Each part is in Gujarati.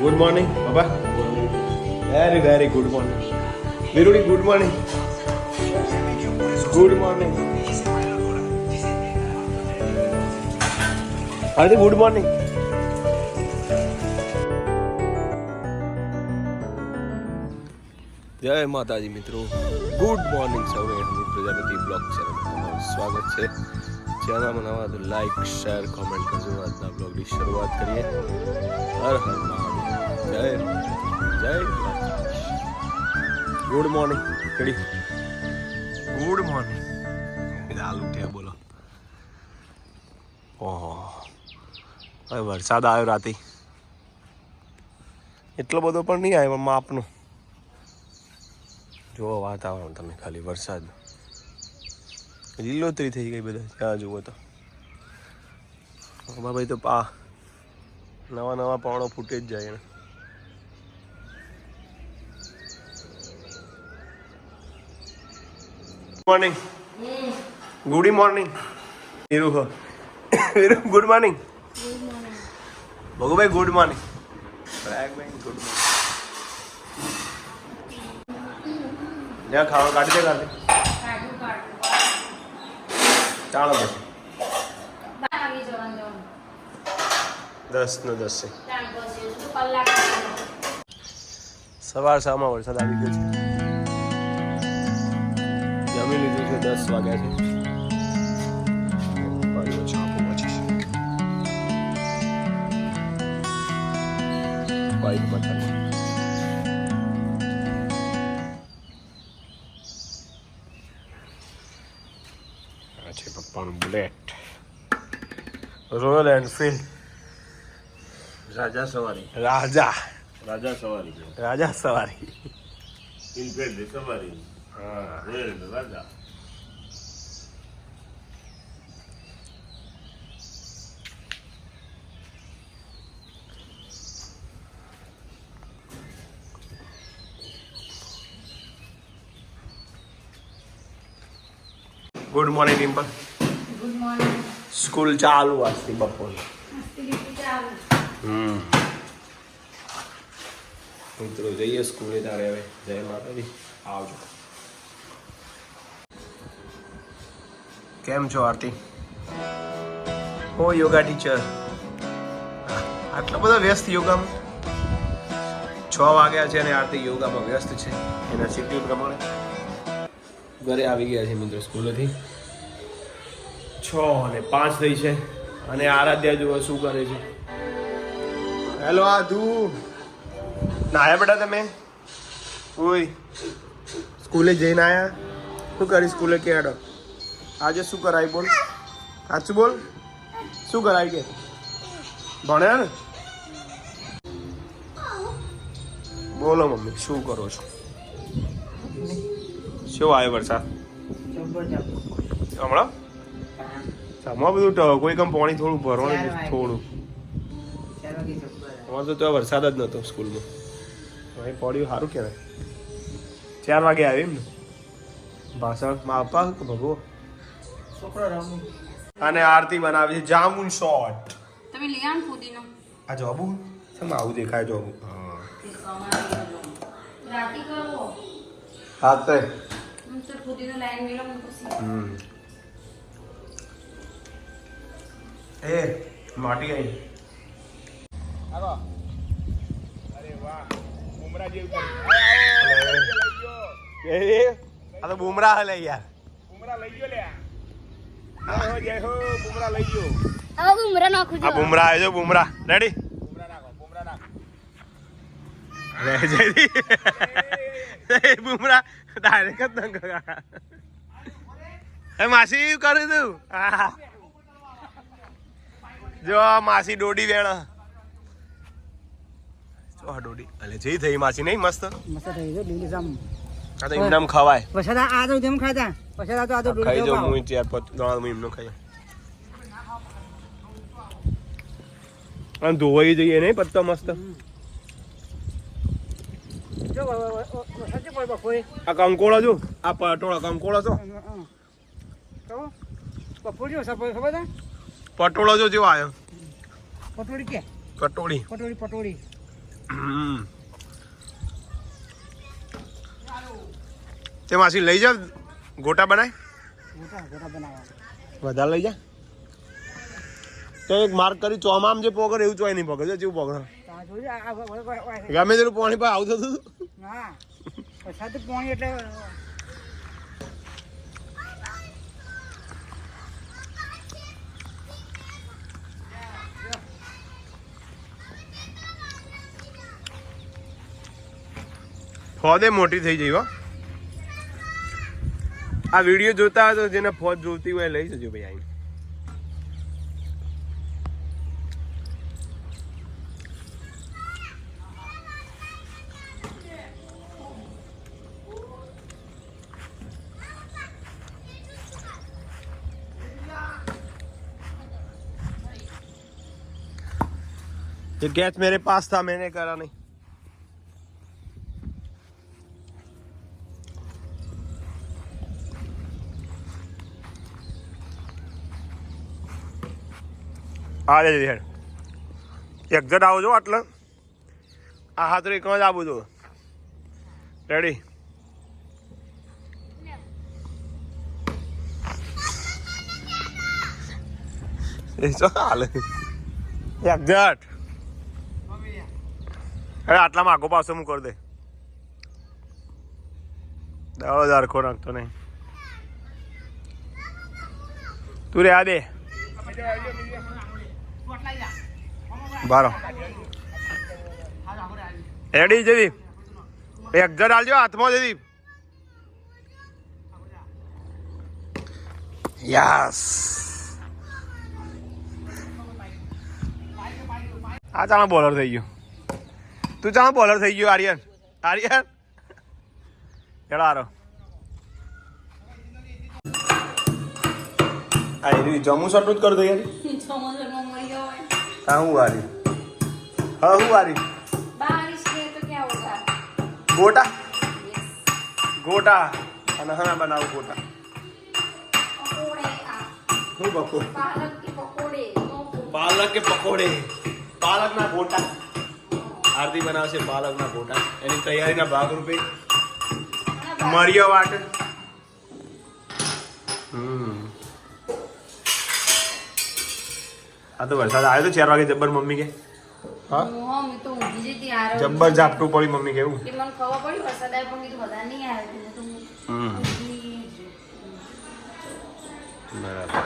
ગુડ મોર્નિંગ બાબા very very good morning વિરુડી good morning good morning Hardik good morning જય માતાજી મિત્રો ગુડ મોર્નિંગ સૌને હું પ્રજાપતિ બ્લોગ ચેનલમાં તમારું સ્વાગત છે ચેનલમાં નવા તો લાઈક શેર કોમેન્ટ કરજો આજના બ્લોગની શરૂઆત કરીએ હર હર મહાદેવ જય જય ગુડ મોર્નિંગ કેડી? Good morning. હાલ ઉઠ્યા બોલો. ઓહો હવે વરસાદ આવ્યો રાતે. એટલો બધો પણ નહીં આવ્યો માપનો. જુઓ વાતાવરણ તમે ખાલી વરસાદ. લીલોતરી થઈ ગઈ બધા જ્યાં જુઓ તો. ભાઈ તો પા નવા નવા પાણો ફૂટે જ જાય ને મોર્નિંગ ગુડ મોર્નિંગ વીરુ હો good morning Bhagubhai good morning Prayagbhai good morning જ્યાં ખાવા કાઢી દે કાઢી ચાલો પછી દસ નો દસ છે. સવાર સામા વરસાદ આવી ગયો છે. દસ વાગ્યા છે. પપ્પાનું બુલેટ. Royal Enfield. રાજા સવારી. રાજા. રાજા સવારી. રાજા સવારી. સવારી. હા. રોયલ રાજા. Good morning Dimple good morning school ચાલુ આજથી બપોર. હમ. મિત્રો જઈએ સ્કૂલે તારે હવે. જય માતાજી. આવજો. કેમ છો આરતી? ઓ યોગા ટીચર આટલો બધો વ્યસ્ત યોગામાં? છ વાગ્યા છે અને આરતી યોગામાં વ્યસ્ત છે. એના શેડ્યુલ પ્રમાણે. ઘરે આવી ગયા છે મિત્રો સ્કૂલેથી. છ અને પાંચ થઈ છે. અને આરાધ્યા જુઓ શું કરે છે. હેલો આધુ નાયા બેટા તમે? ઓય. સ્કૂલે જઈને આયા? શું કરી સ્કૂલે કેડો આજે શું કરાય બોલ? સાચું બોલ? શું કરાય કે? ભણ્યા ને બોલો મમ્મી શું કરો છો? શું આવ્યો વરસાદ? હમણાં? હમણાં બધું કોઈ કમ પાણી થોડું ભરવાનું થોડું. અમારે તો ત્યાં વરસાદ જ નહોતો સ્કૂલમાં. અહીં પડ્યું સારું કહેવાય. ચાર વાગે આવી એમ ને ભાષણ માપા કે ભગવો? અને આરતી બનાવે છે જામુન શોર્ટ તમે લઈ આવો ને પુદીનો આ જોબુ શેમ આવું દેખાય જોબુ હા. રાતી કરો. હા તે. હું તો પુદીનો લાઈન મેળો હું પછી હમ એ માટી આવી એ એ, આ તો બુમરાહ હે લે યાર હવે ઉમરા નાખું આ બુમરાહ આવે છે બુમરાહ રેડી રે જયદી એ બુમરાહ ડાયરેક્ટ જ દંગ એ માસી કર્યું તું? હા. જો માસી દોડી વેણ જો દોડી અલે જઈ થઈ માસી નહીં મસ્ત? મસ્ત થઈ ગયો લીલી જામ. આ તો એમને આમ ખવાય. પછી આ તો જેમ ખાતા પછી આ તો આ તો ખાઈ ભાવ. હું ચાર પાંચ ગણા હું એમનો ખાઈ આમ ધોવાઈ જઈએ નહીં પત્તો મસ્ત જો વ- વ- વ- વરસાદ છે પડે બપોરે. આ કંકોળો જો. આ પટોળા કંકોળો છો. પટોળો જો જેવો આવ્યો પટોળી કે? પટોળી. પટોળી પટોળી. તે માસી લઈ જા ગોટા બનાય. ગોટા ગોટા બનાવવા. વધારે લઈ જા. તો એક માર્ક કરી ચોમામ જે પોગર એવું ચોય નહીં પોગર. જેવું પકડે ગમે તેનું પાણી પણ આવતું હતું. હા વરસાદ પાણી એટલે ફોદે મોટી થઈ જઈ આ વીડિયો જોતા હોય તો જેને ફોજ જોતી હોય લઈ જજો ભાઈ આઈ ये गैस मेरे पास था मैंने करा नहीं આ લે હેડ એક્ઝેટ આવો છો એટલે આ હાથ એક જ આવું છું રેડી એ શું હાલે એક્ઝેટ અરે આટલામાં આગો પાછો હું કરી દે. દાવો દારખો નાખતો નહીં. તું રે, આ દે. બારો. રેડી જદી એક જર આલજો, હાથમાં જદી યસ આ ચાલો બોલર થઈ ગયો. તું ચાલો બોલર થઈ ગયો આર્યન આર્યન હેડો આરો આ એરી જમુ સટું જ કરી દે યાર ચોમાસામાં મરી ગયો હોય હા હું વારી હા હું વારી બારિશ રહે તો ક્યાં હોગા ગોટા યસ ગોટા અને હા બનાવું ગોટા પકોડે આ શું બકો પાલક કે પકોડે નો પાલક કે પકોડે પાલકના ગોટા આરતી બનાવશે પાલકના ગોટા. એની તૈયારીના ભાગરૂપે મરિયો વાટ. હમ. આ તો વરસાદ આવ્યો તો ચાર વાગે જબ્બર મમ્મી કે. હા? જબ્બર ઝાપટું પડી મમ્મી કેવું કે મને ખબર પડી વરસાદ આવ્યો પણ કીધું વધારે નહીં આવ્યો એટલે તો હું હમ ઊંઘી જ. બરાબર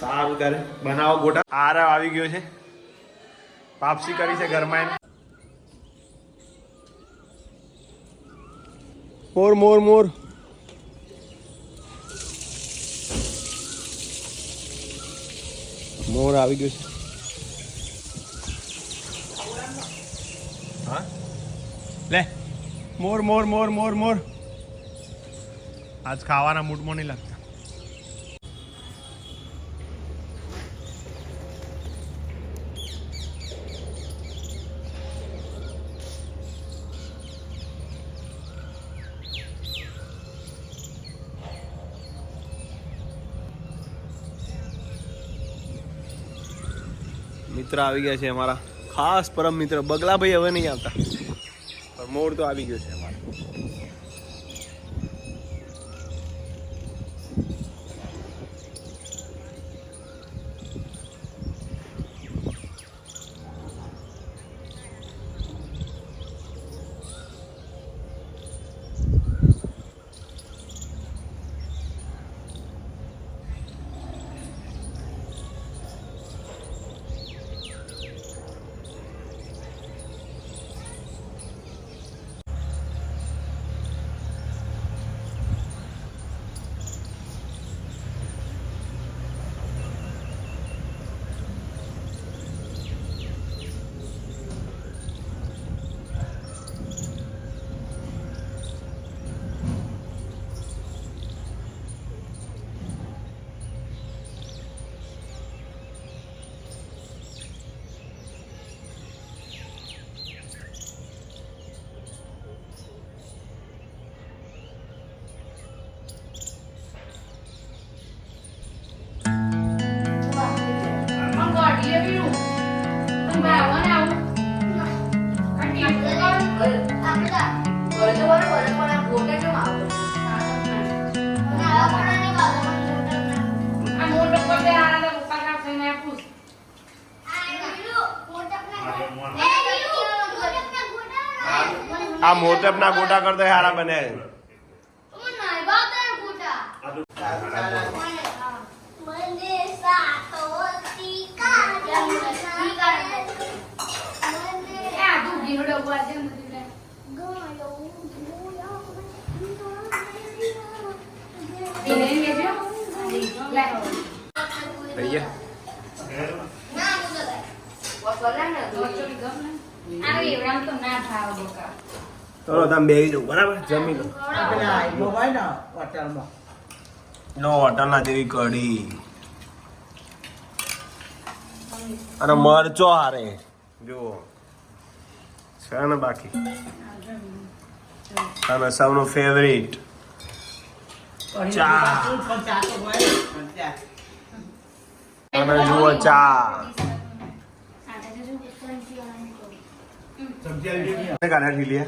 સારું ત્યારે. બનાવો ગોટા. આરવ આવી ગયો છે. વાપસી કરી છે ઘરમાં એને મોર મોર મોર. મોર આવી ગયો છે. હા? લે. મોર મોર મોર મોર મોર. આજ ખાવાના મૂડમાં નહીં લાગતા. મિત્ર આવી ગયા છે અમારા. ખાસ પરમ મિત્ર. બગલાભાઈ હવે નહીં આવતા. પણ મોર તો આવી ગયો છે. આ મોટપના ગોટા કરતા હારા બને. એ ચલો તમે બેસી જાઓ. બરાબર? જમી લો. ના હોટલના જેવી કઢી. અને મરચો હારે. જુઓ. છે ને બાકી? અને સૌનું ફેવરિટ ચા. અને જુઓ ચા. સમજી આવી ગઈ ને? કાઢા ઢીલી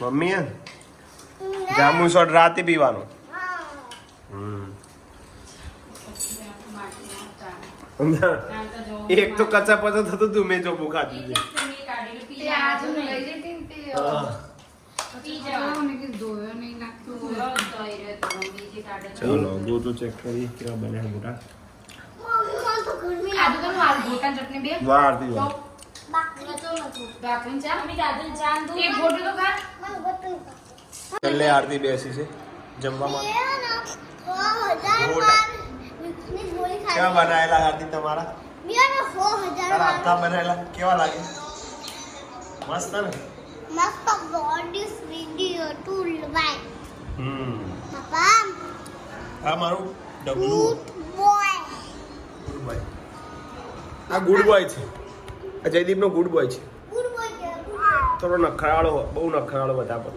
મમ્મી હે? જામુ શોટ રાતે પીવાનું. હમ. એક તો કચા પચા થતું હતું મેં ચોખ્ખું ખાધું તે તે તો છે. ચલો ગોટું ચેક કરી કેવા બન્યા મોટા. આજુ છેલ્લે આરતી બેસી છે જમવામાં. કેવા બનાયેલા આરતી તમારા? તારા હાથના બનાયેલા? કેવા લાગે? મસ્ત ને? હમ. આ મારું ડબલું. Good boy. આ ગુડ બોય છે. આ જયદીપ નો ગુડ બોય છે થોડો નખરાળો બહુ નખરાળો બધા પર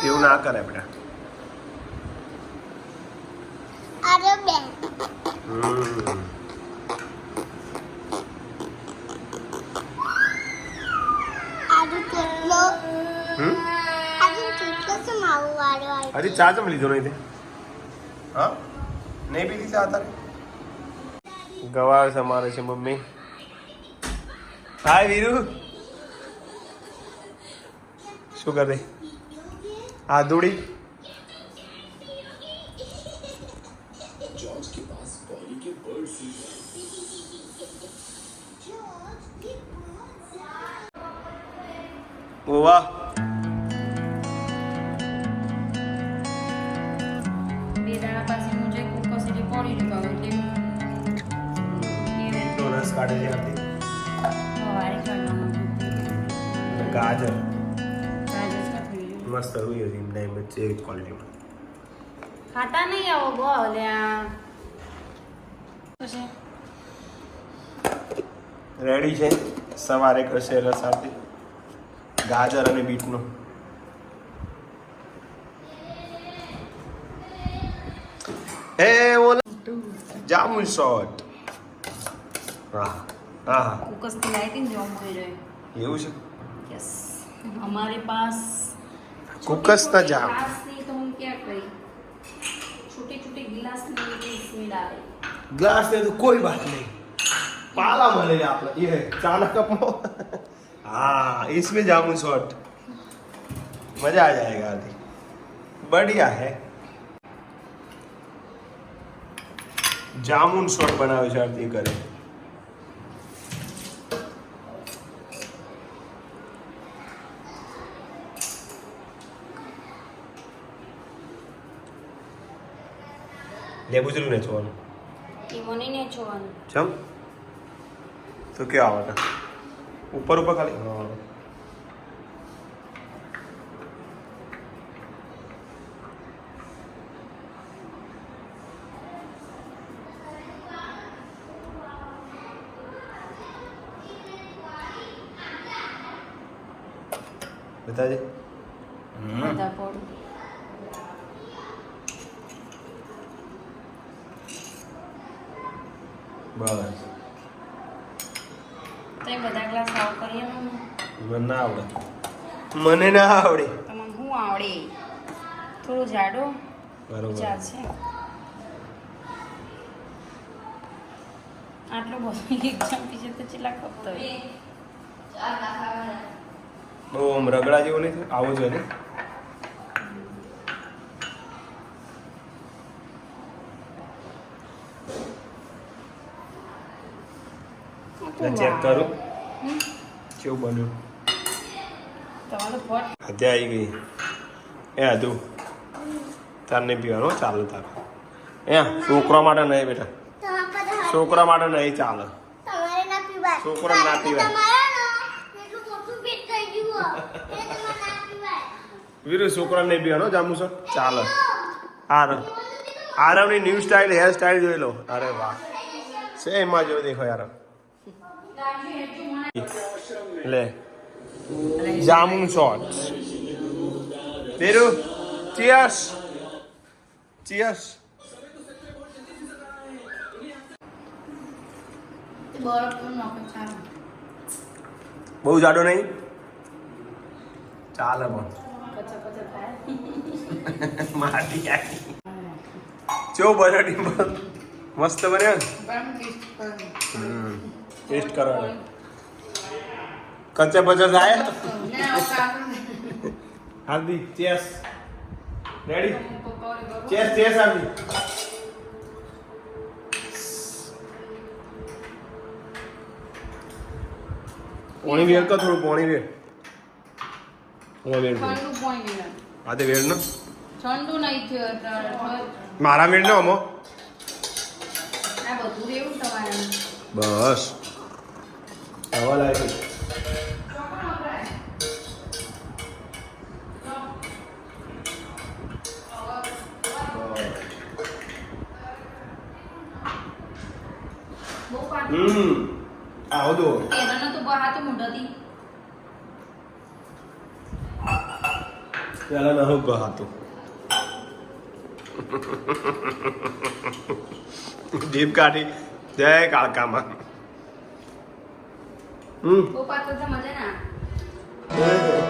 એવું ના કરે બેટા. હજી ચા ચમ લીધો નહીં તે? હા? નહીં પીધી ચા તારે? ગવાર સમારે છે મમ્મી. હાય વીરુ. શું કરે? આદુડી ઓ વાહ બે દાડા પાસે હું જે કુકર સીધી પડી રહ્યો એટલે તો રસ કાઢે છે આરતી સવારે ખાવાનું ગાજર? મસ્ત હોય હતી એમને એમ જ છે ક્વોલિટીમાં ખાતા નહીં આવો બો રેડી છે? સવારે કરશે રસ ગાજર અને બીટનો. એ ઓલા જામુન શોટ હા હા કુકસથી લાવી હતી ને જોમ થઈ રહ્યો એવું છે યસ हमारे पास कुकस का जाम। गिलास नहीं तो हम क्या करें छोटे छोटे गिलास में लेके इसमें डाले ग्लास में तो कोई बात नहीं पाला मिलेगा आप ये है चाना कप में हाँ इसमें जामुन शॉट मजा आ जाएगा आदि बढ़िया है જામુન શોટ બનાવ્યો છે આરતી કરે લેબુ ને જોવાનું. એ મને નહીં જોવાનું. ચમ? તો કે આવે ઉપર ઉપર ખાલી? હા બતાજે. બધા પોડું બસ તો બધા ક્લાસ સાવ કરીએ મને ના આવડે. મને ના આવડે. તમને શું આવડે? થોડું જાડો? બરોબર. છે. આટલું બધું એક્ઝામ પીછે તો ચેલા ખપતો બહુ આમ રગડા જેવું નહીં આવું જોઈએ ને? ચેક કરું. કેવું બન્યું? તમારું હત્યા આવી ગઈ. એ હતું તાર નહીં પીવાનું ચાલે તાર. એ છોકરા માટે નહીં બેટા. છોકરા માટે નહીં ચાલે. છોકરા ના પીવાય. છોકરાને ના પીવાય. તમારે ના. એટલું મોટું પેટ થઈ ગયું હો. એ તમારે ના પીવાય. વીરુ છોકરા નહીં પીવાનો જામુ સર? ચાલે. આર આરવની ન્યૂ સ્ટાઇલ હેર સ્ટાઇલ જોઈ લો. અરે વાહ. સેમ એમાં જેવું દેખો યાર. લે. જામુન શોર્ટ્સ વીરુ ચીયર્સ. ચિયર્સ. બહુ જાડો નહીં? ચાલે પણ. માટી ચો ટીમ્પલ મસ્ત બન્યો ટેસ્ટ કરવું ટેસ્ટ કરવાનો. કચ્ચા પચા થાય? હાર્દી chess. Ready chess chess Hardik. પોણી વેર તો થોડું પોણી વેર હું વેર આ તે વેર નો ઠંડુ નહીં થયું મારા વેર નો અમો બસ. હવા લાગે બહુ કાઢું હમ આવો દો એના તો બહાર તો મોઢાથી પેલા ના હું હતું જીભ કાઢી જય કાળકામાં હમ. બહુ પાતળ તો મજા ના ઓય.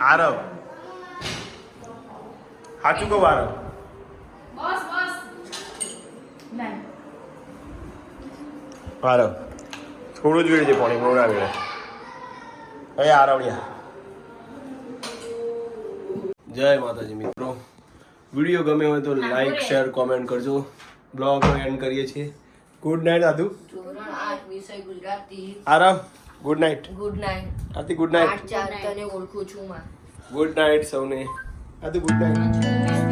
આરવ. સાચું કહું આરવ? બસ બસ. આરવ થોડું જ વેળ છે પાણી મોડા વેળે હવે આરવડિયા. જય માતાજી મિત્રો. વીડિયો ગમે હોય તો લાઈક શેર કોમેન્ટ કરજો. બ્લોગ એન્ડ કરીએ છીએ. ગુડ નાઇટ આદુ આરામ. Good night good night Aarti good night તને ઓળખું છું ગુડ નાઇટ સૌને. આદુ ગુડ નાઇટ